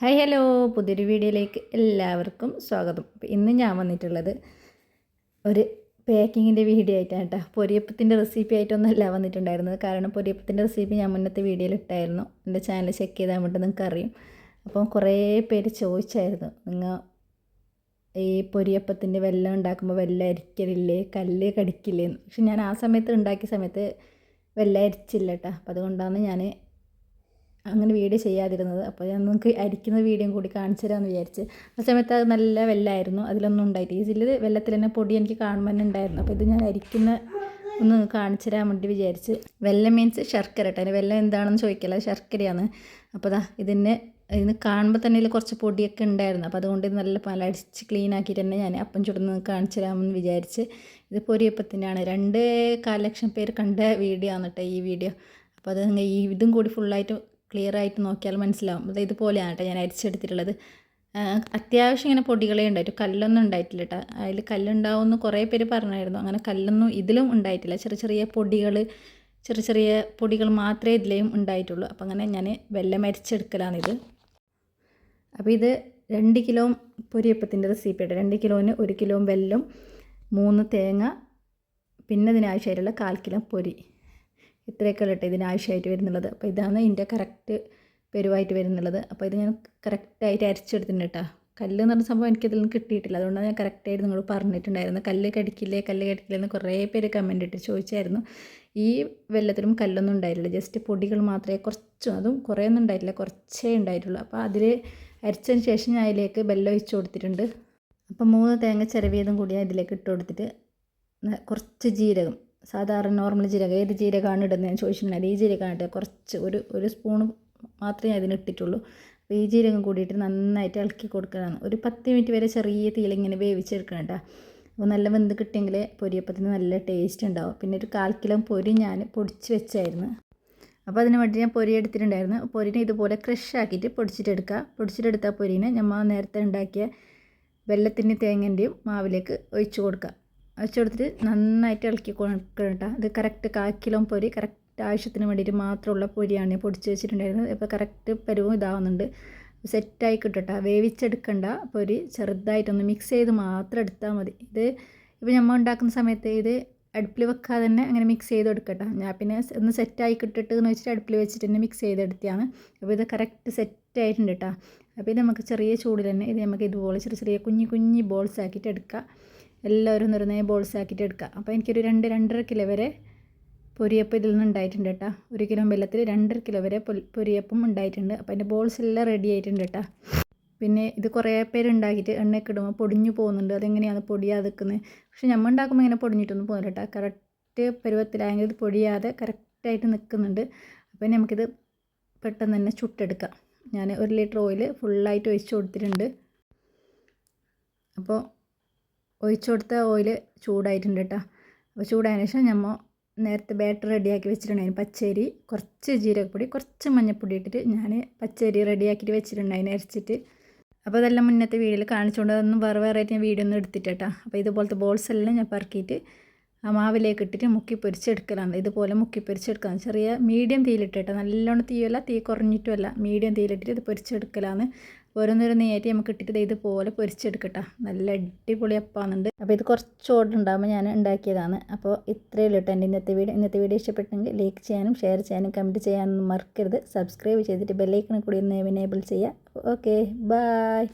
Hi hello. പുതിയൊരു വീഡിയോയിലേക്ക് എല്ലാവർക്കും സ്വാഗതം. ഇന്ന് ഞാൻ വന്നിട്ടുള്ളത് ഒരു പാക്കിങ്ങിന്റെ വീഡിയോ ആയിട്ടാണ് കേട്ടോ. പൊരിയപ്പത്തിന്റെ റെസിപ്പി ആയിട്ടൊന്നുമല്ല വന്നിട്ടുണ്ടായിരുന്നത്. കാരണം പൊരിയപ്പത്തിന്റെ റെസിപ്പി ഞാൻ മുന്നത്തെ വീഡിയോയിൽ ഇട്ടായിരുന്നു. എന്റെ ചാനൽ ചെക്ക് ചെയ്താൽ വേണ്ടി നിങ്ങൾക്ക് അറിയും അപ്പോൾ കുറേ പേര് ചോദിച്ചായിരുന്നു. നിങ്ങൾ ഈ പൊരിയപ്പത്തിന്റെ വെല്ലം ഉണ്ടാക്കുമ്പോൾ വെല്ലം അരിക്കലില്ലേ? കല്ല് കടിക്കില്ലേ? പക്ഷെ ഞാൻ ആ സമയത്ത് ഉണ്ടാക്കിയ സമയത്ത് വെല്ലം അരിച്ചില്ല കേട്ടോ. അപ്പം അതുകൊണ്ടാണ് ഞാൻ അങ്ങനെ വീഡിയോ ചെയ്യാതിരുന്നത്. അപ്പോൾ ഞാൻ നിങ്ങൾക്ക് അരിക്കുന്ന വീഡിയോ കൂടി കാണിച്ചു തരാമെന്ന് വിചാരിച്ച്. ആ സമയത്ത് അത് നല്ല വെല്ലായിരുന്നു അതിലൊന്നും ഉണ്ടായിട്ട് ഈ ജില്ല വെള്ളത്തിൽ തന്നെ പൊടി എനിക്ക് കാണുമ്പോൾ തന്നെ ഉണ്ടായിരുന്നു. അപ്പോൾ ഇത് ഞാൻ അരിക്കുന്ന ഒന്ന് കാണിച്ചു തരാൻ വേണ്ടി വിചാരിച്ച്. വെള്ളം മീൻസ് ശർക്കര കേട്ടോ അതിന് വെള്ളം എന്താണെന്ന് ചോദിക്കില്ല? ശർക്കരയാണ്. അപ്പോൾ അതാ ഇതിന് ഇതിന് കാണുമ്പോൾ തന്നെ ഇതിൽ കുറച്ച് പൊടിയൊക്കെ ഉണ്ടായിരുന്നു. അപ്പോൾ അതുകൊണ്ട് ഇത് നല്ല പലടിച്ച് ക്ലീൻ ആക്കിയിട്ട് തന്നെ ഞാൻ അപ്പം ചുടുന്ന് കാണിച്ചു തരാമെന്ന് വിചാരിച്ച് ഇത് പൊരിയപ്പത്തിന്റെയാണ് രണ്ട് കാൽ ലക്ഷം പേര് കണ്ട വീഡിയോ ആണ് കേട്ടോ ഈ വീഡിയോ അപ്പോൾ അത് ഇതും കൂടി ഫുള്ളായിട്ട് ക്ലിയർ ആയിട്ട് നോക്കിയാൽ മനസ്സിലാവും. അത് ഇതുപോലെയാണ് കേട്ടോ ഞാൻ അരിച്ചെടുത്തിട്ടുള്ളത്. അത്യാവശ്യം ഇങ്ങനെ പൊടികളേ ഉണ്ടായിട്ടു. കല്ലൊന്നും ഉണ്ടായിട്ടില്ല കേട്ടോ. അതിൽ കല്ലുണ്ടാവുമെന്ന് കുറേ പേര് പറഞ്ഞായിരുന്നു. അങ്ങനെ കല്ലൊന്നും ഇതിലും ഉണ്ടായിട്ടില്ല. ചെറിയ ചെറിയ പൊടികൾ ചെറിയ ചെറിയ പൊടികൾ മാത്രമേ ഇതിലേയും ഉണ്ടായിട്ടുള്ളൂ. അപ്പം അങ്ങനെ ഞാൻ വെല്ലം അരിച്ചെടുക്കലാണിത്. അപ്പോൾ ഇത് രണ്ട് കിലോ പൊരിയപ്പത്തിന്റെ റെസിപ്പി ആയിട്ട് രണ്ട് കിലോന് ഒരു കിലോ വെല്ലം മൂന്ന് തേങ്ങ പിന്നെ ഇതിനാവശ്യമായിട്ടുള്ള കാൽ കിലോ പൊരി. ഇത്രയൊക്കെ കേട്ടോ ഇതിന് ആവശ്യമായിട്ട് വരുന്നുള്ളത്. അപ്പോൾ ഇതാണ് ഇതിന്റെ കറക്റ്റ് പെരുവായിട്ട് വരുന്നുള്ളത്. അപ്പോൾ ഇത് ഞാൻ കറക്റ്റായിട്ട് അരച്ചെടുത്തിട്ടുണ്ട് കേട്ടോ. കല്ല് എന്ന് പറഞ്ഞ സംഭവം എനിക്കതിൽ നിന്ന് കിട്ടിയിട്ടില്ല. അതുകൊണ്ടാണ് ഞാൻ കറക്റ്റായിട്ട് നിങ്ങൾ പറഞ്ഞിട്ടുണ്ടായിരുന്നു കല്ല് കടിക്കില്ലേ കല്ല് കടിക്കില്ലേ എന്ന് കുറേ പേര് കമന്റ് ഇട്ട് ചോദിച്ചായിരുന്നു. ഈ വെള്ളത്തിലും കല്ലൊന്നും ഉണ്ടായിട്ടില്ല. ജസ്റ്റ് പൊടികൾ മാത്രമേ കുറച്ചും അതും കുറേ ഒന്നും ഉണ്ടായിട്ടില്ല. കുറച്ചേ ഉണ്ടായിട്ടുള്ളൂ. അപ്പോൾ അതിൽ അരച്ചതിന് ശേഷം ഞാൻ അതിലേക്ക് വെള്ളം ഒഴിച്ച് കൊടുത്തിട്ടുണ്ട്. അപ്പോൾ മൂന്ന് തേങ്ങ ചിരവിയതും കൂടി ഞാൻ ഇതിലേക്ക് ഇട്ട് കൊടുത്തിട്ട് കുറച്ച് ജീരകം സാധാരണ നോർമൽ ജീരകം ഏത് ജീരകമാണ് ഞാൻ ചോദിച്ചിട്ടുണ്ടായിരുന്നു ഈ ജീരകമാണ് ഇട്ടത് കുറച്ച് ഒരു ഒരു സ്പൂൺ മാത്രമേ അതിന് ഇട്ടിട്ടുള്ളൂ. അപ്പോൾ ഈ ജീരകം കൂടിയിട്ട് നന്നായിട്ട് ഇളക്കി കൊടുക്കണം. ഒരു പത്ത് മിനിറ്റ് വരെ ചെറിയ തീയിലിങ്ങനെ വേവിച്ചെടുക്കണം കേട്ടോ. അപ്പോൾ നല്ല വെന്ത് കിട്ടിയെങ്കിൽ പൊരിയപ്പത്തിന് നല്ല ടേസ്റ്റ് ഉണ്ടാവും. പിന്നെ ഒരു കാൽ കിലോ പൊരി ഞാൻ പൊടിച്ച് വെച്ചായിരുന്നു. അപ്പോൾ അതിന് വേണ്ടി ഞാൻ പൊരി എടുത്തിട്ടുണ്ടായിരുന്നു. പൊരിനെ ഇതുപോലെ ക്രഷ് ആക്കിയിട്ട് പൊടിച്ചിട്ടെടുക്കുക പൊടിച്ചിട്ടെടുത്ത പൊരിനെ നമ്മൾ നേരത്തെ ഉണ്ടാക്കിയ വെള്ളത്തിന്റെ തേങ്ങന്റെയും മാവിലേക്ക് ഒഴിച്ചു കൊടുക്കുക. വെച്ച് നന്നായിട്ട് ഇളക്കി കൊടുക്കണം കേട്ടോ. ഇത് കറക്റ്റ് കാൽ കിലോ പൊരി കറക്റ്റ് ആവശ്യത്തിന് വേണ്ടിയിട്ട് മാത്രമുള്ള പൊരിയാണ് പൊടിച്ച് വെച്ചിട്ടുണ്ടായിരുന്നത്. ഇപ്പോൾ കറക്റ്റ് പരുവും ഇതാവുന്നുണ്ട്. സെറ്റായി കിട്ടട്ടെ വേവിച്ചെടുക്കണ്ട പൊരി ചെറുതായിട്ടൊന്ന് മിക്സ് ചെയ്ത് മാത്രം എടുത്താൽ മതി. ഇത് ഇപ്പോൾ നമ്മൾ ഉണ്ടാക്കുന്ന സമയത്ത് ഇത് അടുപ്പിൽ വെക്കാതെ തന്നെ അങ്ങനെ മിക്സ് ചെയ്ത് എടുക്കട്ടെ ഞാൻ പിന്നെ ഒന്ന് സെറ്റായി കിട്ടിട്ട് എന്ന് വെച്ചിട്ട് അടുപ്പിൽ വെച്ചിട്ട് തന്നെ മിക്സ് ചെയ്തെടുത്തിയാണ് അപ്പോൾ ഇത് കറക്റ്റ് സെറ്റായിട്ടുണ്ട് കേട്ടോ. അപ്പോൾ ഇത് നമുക്ക് ചെറിയ ചൂടിൽ തന്നെ ഇത് നമുക്ക് ഇതുപോലെ ചെറിയ ചെറിയ കുഞ്ഞു കുഞ്ഞു ബോൾസ് ആക്കിയിട്ട് എടുക്കാം. എല്ലാവരും നിറഞ്ഞ ബോൾസ് ആക്കിയിട്ട് എടുക്കുക. അപ്പോൾ എനിക്കൊരു രണ്ട് രണ്ടര കിലോ വരെ പൊരിയപ്പം ഇതിൽ നിന്ന് ഉണ്ടായിട്ടുണ്ട് കേട്ടോ. ഒരു കിലോ വെള്ളത്തിൽ രണ്ടര കിലോ വരെ പൊരിയപ്പം ഉണ്ടായിട്ടുണ്ട്. അപ്പോൾ അതിന്റെ ബോൾസ് എല്ലാം റെഡി ആയിട്ടുണ്ട് കേട്ടോ. പിന്നെ ഇത് കുറേ പേര് ഉണ്ടാക്കിയിട്ട് എണ്ണയൊക്കെ ഇടുമ്പോൾ പൊടിഞ്ഞു പോകുന്നുണ്ട്. അതെങ്ങനെയാണ് പൊടിയാതെ നിൽക്കുന്നത് പക്ഷെ നമ്മൾ ഉണ്ടാക്കുമ്പോൾ ഇങ്ങനെ പൊടിഞ്ഞിട്ടൊന്നും പോകുന്നില്ല കേട്ടോ. കറക്റ്റ് പരുവത്തിലായെങ്കിൽ ഇത് പൊടിയാതെ കറക്റ്റായിട്ട് നിൽക്കുന്നുണ്ട്. അപ്പോൾ നമുക്കിത് പെട്ടെന്ന് തന്നെ ചുട്ടെടുക്കാം. ഞാൻ ഒരു ലിറ്റർ ഓയിൽ ഫുള്ളായിട്ട് ഒഴിച്ച് കൊടുത്തിട്ടുണ്ട്. അപ്പോൾ ഒഴിച്ചു കൊടുത്ത ഓയിൽ ചൂടായിട്ടുണ്ട് കേട്ടോ അപ്പോൾ ചൂടായതിനു ശേഷം നമ്മൾ നേരത്തെ ബാറ്റർ റെഡിയാക്കി വെച്ചിട്ടുണ്ടായിരുന്നു. പച്ചരി കുറച്ച് ജീരകപ്പൊടി കുറച്ച് മഞ്ഞൾപ്പൊടി ഇട്ടിട്ട് ഞാൻ പച്ചരി റെഡിയാക്കിയിട്ട് വെച്ചിട്ടുണ്ടായിരുന്നു അരച്ചിട്ട്. അപ്പോൾ അതെല്ലാം മുന്നത്തെ വീഡിയോയിൽ കാണിച്ചുകൊണ്ട് അതൊന്നും വേറെ വേറെ ആയിട്ട് ഞാൻ വീഡിയോ ഒന്നും എടുത്തിട്ടാ അപ്പോൾ ഇതുപോലത്തെ ബോൾസ് എല്ലാം ഞാൻ പറക്കിയിട്ട് ആ മാവിലേക്ക് ഇട്ടിട്ട് മുക്കി പൊരിച്ചെടുക്കലാണ്. ഇതുപോലെ മുക്കി പൊരിച്ചെടുക്കാന്ന് ചെറിയ മീഡിയം തീയിലിട്ടിട്ട് നല്ലോണം തീയല്ല തീ കുറഞ്ഞിട്ടുമല്ല മീഡിയം തീയിലിട്ടിട്ട് ഇത് പൊരിച്ചെടുക്കലാണ്. ഓരോന്നോരോന്നായിട്ട് നമുക്ക് ഇട്ടിട്ട് ഇതുപോലെ പൊരിച്ചെടുക്കട്ടെ. നല്ല അടിപൊളി അപ്പാന്നുണ്ട്. അപ്പോൾ ഇത് കുറച്ച് ഓർഡർ ഉണ്ടാകുമ്പോൾ ഞാൻ ഉണ്ടാക്കിയതാണ്. അപ്പോൾ ഇത്രയേ ഉള്ളൂ എന്റെ ഇന്നത്തെ വീഡിയോ. ഇന്നത്തെ വീഡിയോ ഇഷ്ടപ്പെട്ടെങ്കിൽ ലൈക്ക് ചെയ്യാനും ഷെയർ ചെയ്യാനും കമന്റ് ചെയ്യാനും മറക്കരുത്. സബ്സ്ക്രൈബ് ചെയ്തിട്ട് ബെല്ലൈക്കണിൽ കൂടി ഒന്ന് എനേബിൾ ചെയ്യുക. Okay bye